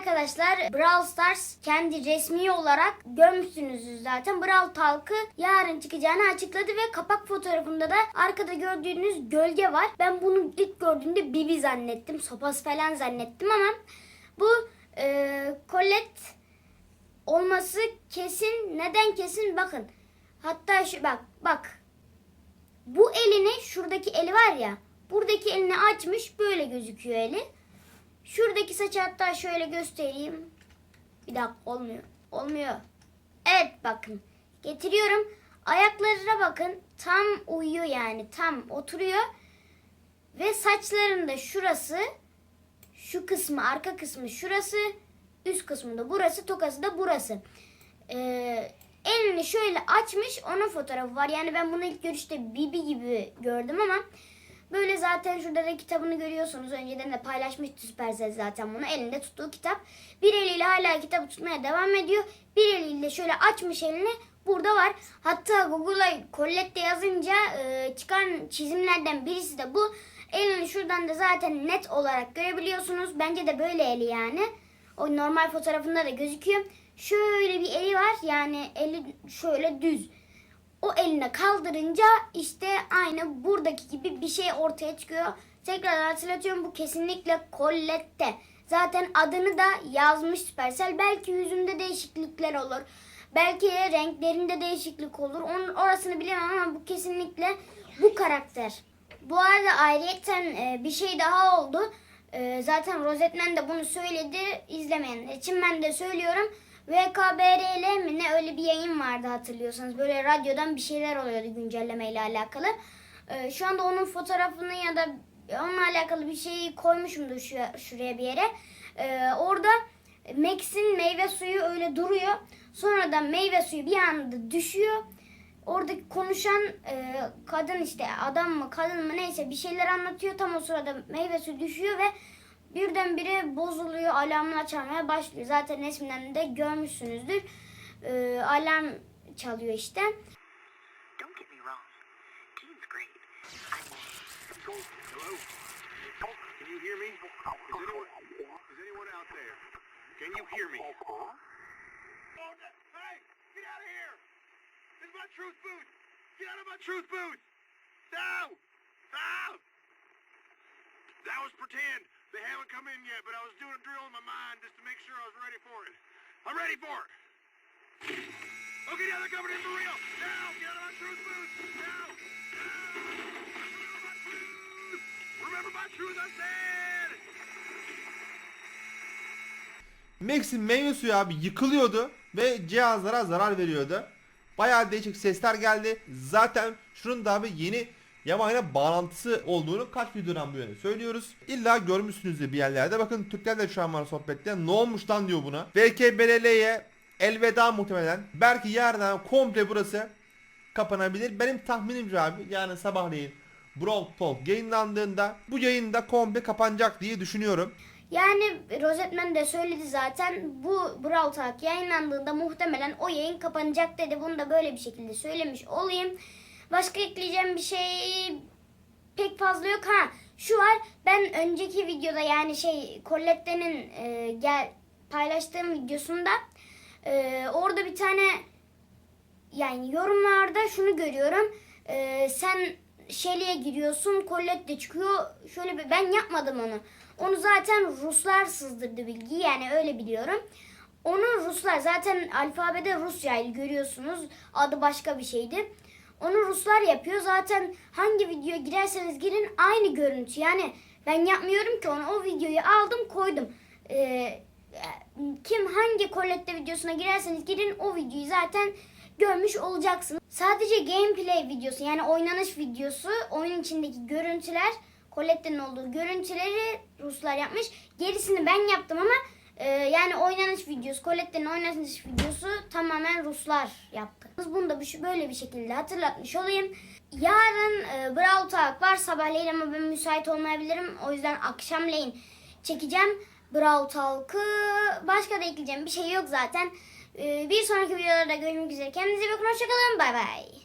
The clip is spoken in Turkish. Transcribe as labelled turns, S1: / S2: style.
S1: arkadaşlar Brawl Stars kendi resmi olarak görmüşsünüz zaten. Brawl Talk'ı yarın çıkacağını açıkladı ve kapak fotoğrafında da arkada gördüğünüz gölge var. Ben bunu ilk gördüğümde Bibi zannettim. Sopası falan zannettim ama bu e, Colette olması kesin. Neden kesin? Bakın. Hatta şu bak bak. Bu elini şuradaki eli var ya. Buradaki elini açmış böyle gözüküyor eli. Şuradaki saçı hatta şöyle göstereyim. Bir dakika olmuyor. Olmuyor. Evet bakın. Getiriyorum. Ayaklarına bakın. Tam uyuyor yani. Tam oturuyor. Ve saçlarında şurası şu kısmı arka kısmı şurası üst kısmı da burası tokası da burası. Ee, elini şöyle açmış onun fotoğrafı var. Yani ben bunu ilk görüşte Bibi gibi gördüm ama böyle zaten şurada da kitabını görüyorsunuz. Önceden de paylaşmıştı Supercell zaten bunu. Elinde tuttuğu kitap. Bir eliyle hala kitabı tutmaya devam ediyor. Bir eliyle şöyle açmış elini burada var. Hatta Google'a Colette yazınca e, çıkan çizimlerden birisi de bu. Elini şuradan da zaten net olarak görebiliyorsunuz. Bence de böyle eli yani. O normal fotoğrafında da gözüküyor. Şöyle bir eli var. Yani eli şöyle düz. O eline kaldırınca işte aynı buradaki gibi bir şey ortaya çıkıyor. Tekrar hatırlatıyorum bu kesinlikle Colette. Zaten adını da yazmış Supercell. Belki yüzünde değişiklikler olur. Belki renklerinde değişiklik olur. Onun orasını bilemem ama bu kesinlikle bu karakter. Bu arada ayrıyeten e, bir şey daha oldu. E, zaten Rosetman de bunu söyledi. İzlemeyenler için ben de söylüyorum. VKBRL mi ne öyle bir yayın vardı hatırlıyorsanız. Böyle radyodan bir şeyler oluyordu güncelleme ile alakalı. E, şu anda onun fotoğrafını ya da onunla alakalı bir şeyi koymuşumdur şu, şuraya bir yere. E, orada Max'in meyve suyu öyle duruyor. Sonra da meyve suyu bir anda düşüyor. Oradaki konuşan e, kadın işte adam mı kadın mı neyse bir şeyler anlatıyor. Tam o sırada meyve suyu düşüyor ve birdenbire bozuluyor. Alarmlar çalmaya başlıyor. Zaten resminden de görmüşsünüzdür. E, alarm çalıyor işte.
S2: Don't get me wrong. Gene's great. I
S3: Hello? Can you hear me? Is anyone, is anyone out there? Can you hear me? No- hey! Get out of here! This is my truth booth! Get out of my truth booth! No! No! That was pretend. They haven't come in yet, but I was doing a drill in my mind just to make sure I was ready for it. I'm ready for it! Okay, now they're coming in for real! Now! Get my truth booth! Now! Remember my truth, I said!
S4: Max'in meyve suyu abi yıkılıyordu ve cihazlara zarar veriyordu. Bayağı değişik sesler geldi. Zaten şunun da abi yeni Yamaha'yla bağlantısı olduğunu kaç videodan bu yana söylüyoruz. İlla görmüşsünüzdür bir yerlerde. Bakın Türkler de şu an var sohbette. Ne olmuş lan diyor buna. VKBL'ye elveda muhtemelen. Belki yarından komple burası kapanabilir. Benim tahminim şu abi yarın sabahleyin Brawl Talk yayınlandığında bu yayında komple kapanacak diye düşünüyorum.
S1: Yani Rosetman de söyledi zaten bu Brawl Talk yayınlandığında muhtemelen o yayın kapanacak dedi. Bunu da böyle bir şekilde söylemiş olayım. Başka ekleyeceğim bir şey pek fazla yok. Ha şu var ben önceki videoda yani şey Colette'nin e, gel paylaştığım videosunda e, orada bir tane yani yorumlarda şunu görüyorum. Ee, sen Shelly'e giriyorsun, Colette de çıkıyor. Şöyle bir ben yapmadım onu. Onu zaten Ruslar sızdırdı bilgiyi yani öyle biliyorum. Onu Ruslar zaten alfabede Rusçaydı görüyorsunuz. Adı başka bir şeydi. Onu Ruslar yapıyor. Zaten hangi videoya girerseniz girin aynı görüntü. Yani ben yapmıyorum ki onu. O videoyu aldım koydum. Ee, kim hangi Colette videosuna girerseniz girin o videoyu zaten görmüş olacaksınız. Sadece gameplay videosu yani oynanış videosu oyun içindeki görüntüler Colette'nin olduğu görüntüleri Ruslar yapmış. Gerisini ben yaptım ama e, yani oynanış videosu, Colette'nin oynanış videosu tamamen Ruslar yaptı. Bunu da bir- böyle bir şekilde hatırlatmış olayım. Yarın e, Brawl Talk var sabahleyin ama ben müsait olmayabilirim. O yüzden akşamleyin çekeceğim Brawl Talk'ı. Başka da ekleyeceğim bir şey yok zaten. E, bir sonraki videolarda görüşmek üzere. Kendinize iyi bakın. Hoşçakalın. Bay bay.